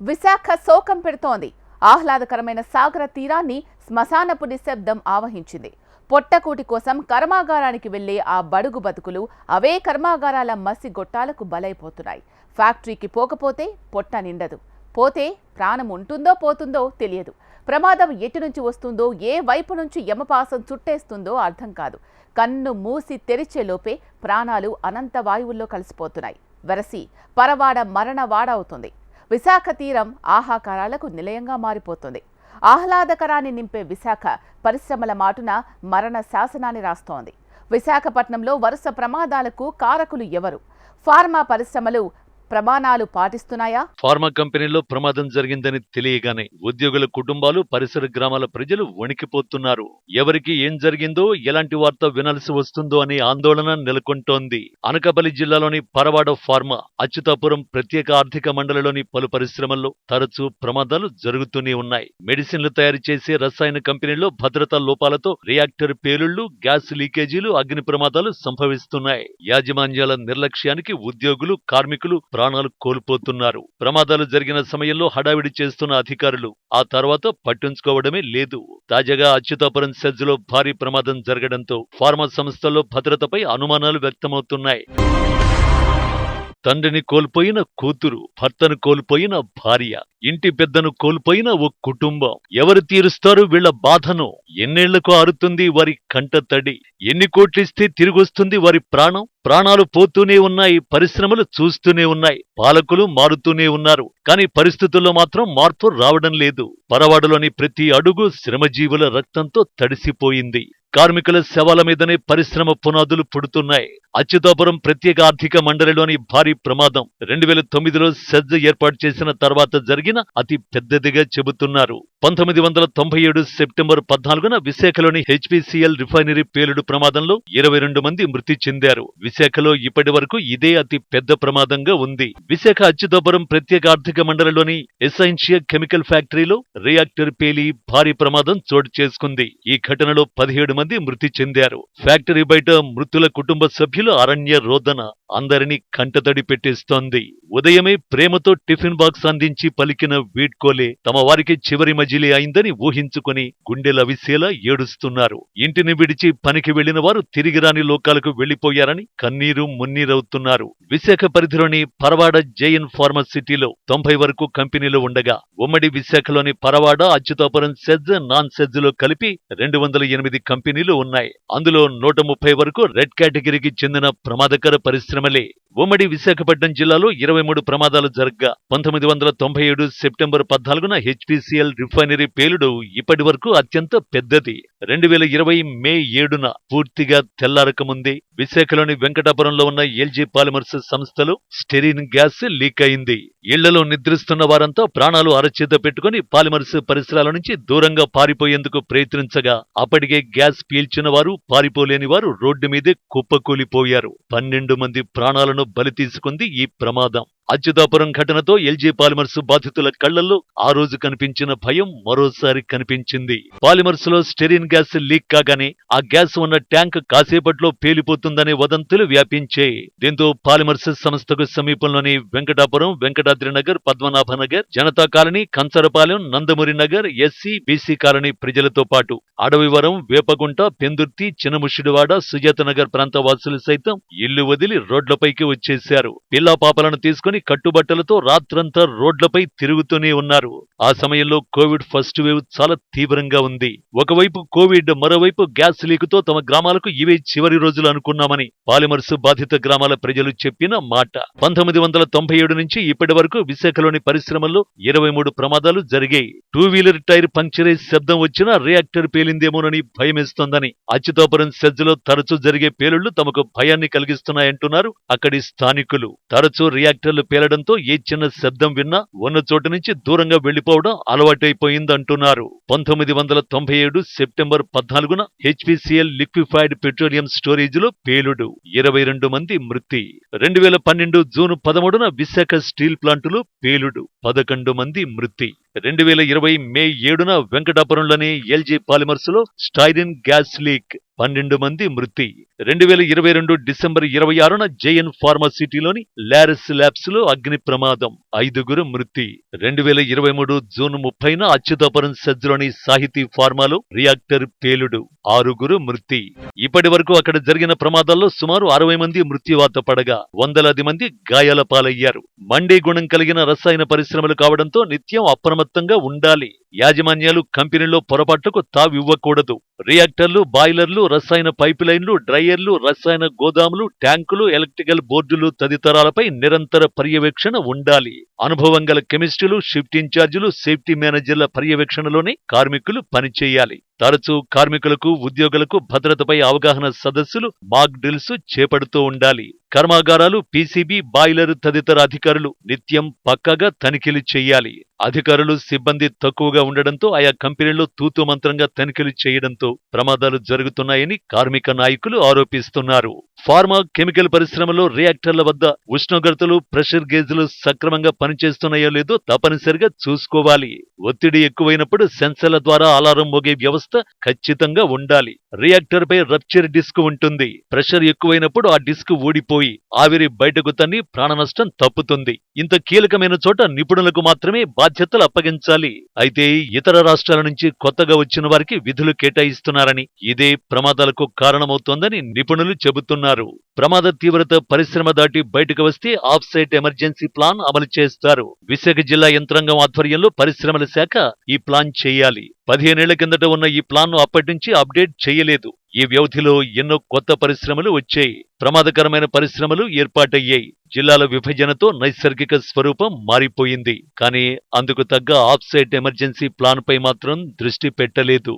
విశాఖ శోకం పెడుతోంది. ఆహ్లాదకరమైన సాగర తీరాన్ని శ్మశానపు నిశ్శబ్దం ఆవహించింది. పొట్టకూటి కోసం కర్మాగారానికి వెళ్ళే ఆ బడుగు బతుకులు అవే కర్మాగారాల మసి గొట్టాలకు బలైపోతున్నాయి. ఫ్యాక్టరీకి పోకపోతే పొట్ట నిండదు. పోతే ప్రాణం ఉంటుందో పోతుందో తెలియదు. ప్రమాదం ఎటు నుంచి వస్తుందో ఏ వైపు నుంచి యమపాసం చుట్టేస్తుందో అర్థం కాదు. కన్ను మూసి తెరిచేలోపే ప్రాణాలు అనంత వాయువుల్లో కలిసిపోతున్నాయి. వెరసి పరవాడ మరణవాడ అవుతుంది విశాఖ తీరం ఆహాకారాలకు నిలయంగా మారిపోతుంది. ఆహ్లాదకరాన్ని నింపే విశాఖ పరిశ్రమల మాటున మరణ శాసనాన్ని రాస్తోంది. విశాఖపట్నంలో వరుస ప్రమాదాలకు కారకులు ఎవరు? ఫార్మా పరిశ్రమలు ప్రమాణాలు పాటిస్తున్నాయా? ఫార్మా కంపెనీలో ప్రమాదం జరిగిందని తెలియగానే ఉద్యోగుల కుటుంబాలు పరిసర గ్రామాల ప్రజలు వణికిపోతున్నారు. ఎవరికి ఏం జరిగిందో ఎలాంటి వార్త వినాల్సి వస్తుందో అనే ఆందోళన నెలకొంటోంది. అనకాపల్లి జిల్లాలోని పరవాడ ఫార్మా అచ్యుతాపురం ప్రత్యేక ఆర్థిక మండలిలోని పలు పరిశ్రమల్లో తరచూ ప్రమాదాలు జరుగుతూనే ఉన్నాయి. మెడిసిన్లు తయారు చేసే రసాయన కంపెనీలో భద్రతా లోపాలతో రియాక్టర్ పేలుళ్ళు గ్యాస్ లీకేజీలు అగ్ని ప్రమాదాలు సంభవిస్తున్నాయి. యాజమాన్యాల నిర్లక్ష్యానికి ఉద్యోగులు కార్మికులు ప్రాణాలు కోల్పోతున్నారు. ప్రమాదాలు జరిగిన సమయంలో హడావిడి చేస్తున్న అధికారులు. ఆ తర్వాత పట్టించుకోవడమే లేదు. తాజాగా అచ్యుతాపురం సెజ్లో భారీ ప్రమాదం జరగడంతో ఫార్మా సంస్థల్లో భద్రతపై అనుమానాలు వ్యక్తమవుతున్నాయి. తండ్రిని కోల్పోయిన కూతురు భర్తను కోల్పోయిన భార్య ఇంటి పెద్దను కోల్పోయిన ఓ కుటుంబం. ఎవరు తీరుస్తారు వీళ్ళ బాధను ఎన్నేళ్ళకు ఆరుతుంది వారి కంట తడి. ఎన్ని కోట్లిస్తే తిరిగొస్తుంది వారి ప్రాణం? ప్రాణాలు పోతూనే ఉన్నాయి పరిశ్రమలు చూస్తూనే ఉన్నాయి పాలకులు మారుతూనే ఉన్నారు. కానీ పరిస్థితుల్లో మాత్రం మార్పు రావడం లేదు. పరవాడలోని ప్రతి అడుగు శ్రమజీవుల రక్తంతో తడిసిపోయింది. కార్మికుల శవాల మీదనే పరిశ్రమ పునాదులు పుడుతున్నాయి. అచ్యుతాపురం ప్రత్యేక ఆర్థిక మండలిలోని భారీ ప్రమాదం రెండు వేల తొమ్మిదిలో సెజ్ ఏర్పాటు చేసిన తర్వాత జరిగిన అతి పెద్దదిగా చెబుతున్నారు. పంతొమ్మిది వందల తొంభై ఏడు సెప్టెంబర్ పద్నాలుగున విశాఖలోని హెచ్పిసిఎల్ రిఫైనరీ పేలుడు ప్రమాదంలో ఇరవై రెండు మంది మృతి చెందారు. విశాఖలో ఇప్పటి వరకు ఇదే అతి పెద్ద ప్రమాదంగా ఉంది. విశాఖ అచ్యుతాపురం ప్రత్యేక ఆర్థిక మండలిలోని ఎసైన్షియా కెమికల్ ఫ్యాక్టరీలో రియాక్టర్ పేలి భారీ ప్రమాదం చోటు చేసుకుంది. ఈ ఘటనలో పదిహేడు మంది మృతి చెందారు. ఫ్యాక్టరీ బయట మృతుల కుటుంబ సభ్యులు అరణ్య రోదన అందరినీ కంటతడి పెట్టేస్తోంది. ఉదయమే ప్రేమతో టిఫిన్ బాక్స్ అందించి పలికిన వీడ్కోలే తమ వారికి చివరి మజిలీ అయిందని ఊహించుకుని గుండెలవిసేలా ఏడుస్తున్నారు. ఇంటిని విడిచి పనికి వెళ్ళిన వారు తిరిగి రాని లోకాలకు వెళ్ళిపోయారని కన్నీరు మున్నీరవుతున్నారు. విశాఖ పరిధిలోని పరవాడ జేఎన్ ఫార్మసిటీలో తొంభై వరకు కంపెనీలు ఉండగా ఉమ్మడి విశాఖలోని పరవాడ అచ్యుతాపురం సెజ్ నాన్ సెజ్లో కలిపి రెండు వందల ఎనిమిది కంపెనీ కంపెనీలు ఉన్నాయి. అందులో నూట ముప్పై వరకు రెడ్ కేటగిరీకి చెందిన ప్రమాదకర పరిశ్రమలే. ఉమ్మడి విశాఖపట్నం జిల్లాలో ఇరవై మూడు ప్రమాదాలు జరగ్గా. పంతొమ్మిది వందల తొంభై ఏడు సెప్టెంబర్ పద్నాలుగున హెచ్పిసిఎల్ రిఫైనరీ పేలుడు ఇప్పటి వరకు అత్యంత పెద్దది. రెండు వేల ఇరవై మే ఏడున పూర్తిగా తెల్లారకముందే విశాఖలోని వెంకటాపురంలో ఉన్న ఎల్జీ పాలిమర్స్ సంస్థలో స్టెరిన్ గ్యాస్ లీక్ అయింది. ఇళ్ళలో నిద్రిస్తున్న వారంతా ప్రాణాలు అరచేత పెట్టుకుని పాలిమర్స్ పరిసరాల నుంచి దూరంగా పారిపోయేందుకు ప్రయత్నించగా అప్పటికే గ్యాస్ పీల్చిన వారు పారిపోలేని వారు రోడ్డు మీదే కుప్పకూలిపోయారు. పన్నెండు మంది ప్రాణాలను బలి తీసుకుంది ఈ ప్రమాదం. అచ్యుతాపురం ఘటనతో ఎల్జీ పాలిమర్స్ బాధితుల కళ్ళల్లో ఆ రోజు కనిపించిన భయం మరోసారి కనిపించింది. పాలిమర్స్లో స్టెరిన్ గ్యాస్ లీక్ కాగానే ఆ గ్యాస్ ఉన్న ట్యాంక్ కాసేపట్లో పేలిపోతుందనే వదంతులు వ్యాపించే. దీంతో పాలిమర్స్ సంస్థకు సమీపంలోని Venkatapuram Venkatadri Nagar Padmanabha Nagar Janata colony Kancharapalem Nandamuri Nagar SC BC colony ప్రజలతో పాటు అడవివరం వేపగుంట పెందుర్తి చినముషిడివాడ సుజాత నగర్ ప్రాంత వాసులు సైతం ఇల్లు వదిలి రోడ్లపైకి వచ్చేశారు. పిల్లా పాపలను తీసుకుని కట్టుబట్టలతో రాత్రంతా రోడ్లపై తిరుగుతూనే ఉన్నారు. ఆ సమయంలో కోవిడ్ ఫస్ట్ వేవ్ చాలా తీవ్రంగా ఉంది. ఒకవైపు కోవిడ్ మరోవైపు గ్యాస్ లీకుతో తమ గ్రామాలకు ఇవే చివరి రోజులు అనుకున్నామని పాలిమర్స్ బాధిత గ్రామాల ప్రజలు చెప్పిన మాట. పంతొమ్మిది వందల తొంభై ఏడు నుంచి ఇప్పటి వరకు విశాఖలోని పరిశ్రమల్లో ఇరవై మూడు ప్రమాదాలు జరిగాయి. టూ వీలర్ టైర్ పంక్చర్ అయి శబ్దం వచ్చినా రియాక్టర్ పేలిందేమోనని భయమేస్తోందని. అచ్యుతాపురం సెజ్లో తరచూ జరిగే పేలుళ్ళు తమకు భయాన్ని కలిగిస్తున్నాయంటున్నారు అక్కడి స్థానికులు. తరచూ రియాక్టర్లు పేలడంతో ఏ చిన్న శబ్దం విన్నా ఉన్న చోటు నుంచి దూరంగా వెళ్ళిపోవడం అలవాటైపోయిందంటున్నారు. పంతొమ్మిది వందల తొంభై ఏడు సెప్టెంబర్ పద్నాలుగున హెచ్పిసిఎల్ లిక్విఫైడ్ పెట్రోలియం స్టోరేజ్లో పేలుడు. ఇరవై రెండు మంది మృతి. రెండు వేల పన్నెండు జూన్ పదమూడున విశాఖ స్టీల్ ప్లాంటులో పేలుడు. పదకొండు మంది మృతి. రెండు వేల ఇరవై మే ఏడున వెంకటాపురంలోని ఎల్జీ పాలిమర్స్లో స్టైరిన్ గ్యాస్ లీక్ పన్నెండు మంది మృతి. రెండు వేల ఇరవై రెండు డిసెంబర్ ఇరవై ఆరున జేఎన్ ఫార్మాసిటీలోని లారిస్ ల్యాబ్స్లో అగ్ని ప్రమాదం ఐదుగురు మృతి. రెండు వేల ఇరవై మూడు జూన్ ముప్పైన అచ్యుతాపురం సజ్జలోని సాహితీ ఫార్మాలో రియాక్టర్ పేలుడు ఆరుగురు మృతి. ఇప్పటి వరకు అక్కడ జరిగిన ప్రమాదాల్లో సుమారు అరవై మంది మృత్యువాత పడగా వందలాది మంది గాయాల పాలయ్యారు. మండే గుణం కలిగిన రసాయన పరిశ్రమలు కావడంతో నిత్యం అప్రమ అప్రమత్తంగా ఉండాలి. యాజమాన్యాలు కంపెనీలో పొరపాట్లకు తావివ్వకూడదు రియాక్టర్లు బాయిలర్లు రసాయన పైపులైన్లు డ్రైయర్లు రసాయన గోదాములు ట్యాంకులు ఎలక్ట్రికల్ బోర్డులు తదితరాలపై నిరంతర పర్యవేక్షణ ఉండాలి. అనుభవం గల కెమిస్టులు షిఫ్ట్ ఇన్ఛార్జీలు సేఫ్టీ మేనేజర్ల పర్యవేక్షణలోనే కార్మికులు పనిచేయాలి. తరచూ కార్మికులకు ఉద్యోగులకు భద్రతపై అవగాహన సదస్సులు మాక్ డ్రిల్స్ చేపడుతూ ఉండాలి. కర్మాగారాలు పీసీబీ బాయిలర్ తదితర అధికారులు నిత్యం పక్కగా తనిఖీలు చేయాలి. అధికారులు సిబ్బంది తక్కువగా ఉండడంతో ఆయా కంపెనీల్లో తూతు మంత్రంగా తనిఖీలు చేయడంతో ప్రమాదాలు జరుగుతున్నాయని కార్మిక నాయకులు ఆరోపిస్తున్నారు. ఫార్మా కెమికల్ పరిశ్రమలో రియాక్టర్ల వద్ద ఉష్ణోగ్రతలు ప్రెషర్ గేజ్లు సక్రమంగా పనిచేస్తున్నాయో లేదో తప్పనిసరిగా చూసుకోవాలి. ఒత్తిడి ఎక్కువైనప్పుడు సెన్సర్ల ద్వారా అలారం మోగే వ్యవస్థ ఖచ్చితంగా ఉండాలి. రియాక్టర్ పై రప్చర్ డిస్క్ ఉంటుంది. ప్రెషర్ ఎక్కువైనప్పుడు ఆ డిస్క్ ఊడిపోయి ఆవిరి బయటకు తన్ని ప్రాణ నష్టం తప్పుతుంది. ఇంత కీలకమైన చోట నిపుణులకు మాత్రమే బాధ్యతలు అప్పగించాలి. అయితే ఇతర రాష్ట్రాల నుంచి కొత్తగా వచ్చిన వారికి విధులు కేటాయిస్తున్నారని ఇదే ప్రమాదాలకు కారణమవుతోందని నిపుణులు చెబుతున్నారు. ప్రమాద తీవ్రత పరిశ్రమ దాటి బయటకు వస్తే ఆఫ్ సైట్ ఎమర్జెన్సీ ప్లాన్ అమలు చేస్తారు. విశాఖ జిల్లా యంత్రాంగం ఆధ్వర్యంలో పరిశ్రమల శాఖ ఈ ప్లాన్ చేయాలి. పదిహేనేళ్ళ కిందట ఉన్న ఈ ప్లాన్ను అప్పటి నుంచి అప్డేట్ చేయలేదు. ఈ వ్యవధిలో ఎన్నో కొత్త పరిశ్రమలు వచ్చాయి. ప్రమాదకరమైన పరిశ్రమలు ఏర్పాటయ్యాయి. జిల్లాల విభజనతో నైసర్గిక స్వరూపం మారిపోయింది. కానీ అందుకు తగ్గ ఆఫ్సైట్ ఎమర్జెన్సీ ప్లాన్పై మాత్రం దృష్టి పెట్టలేదు.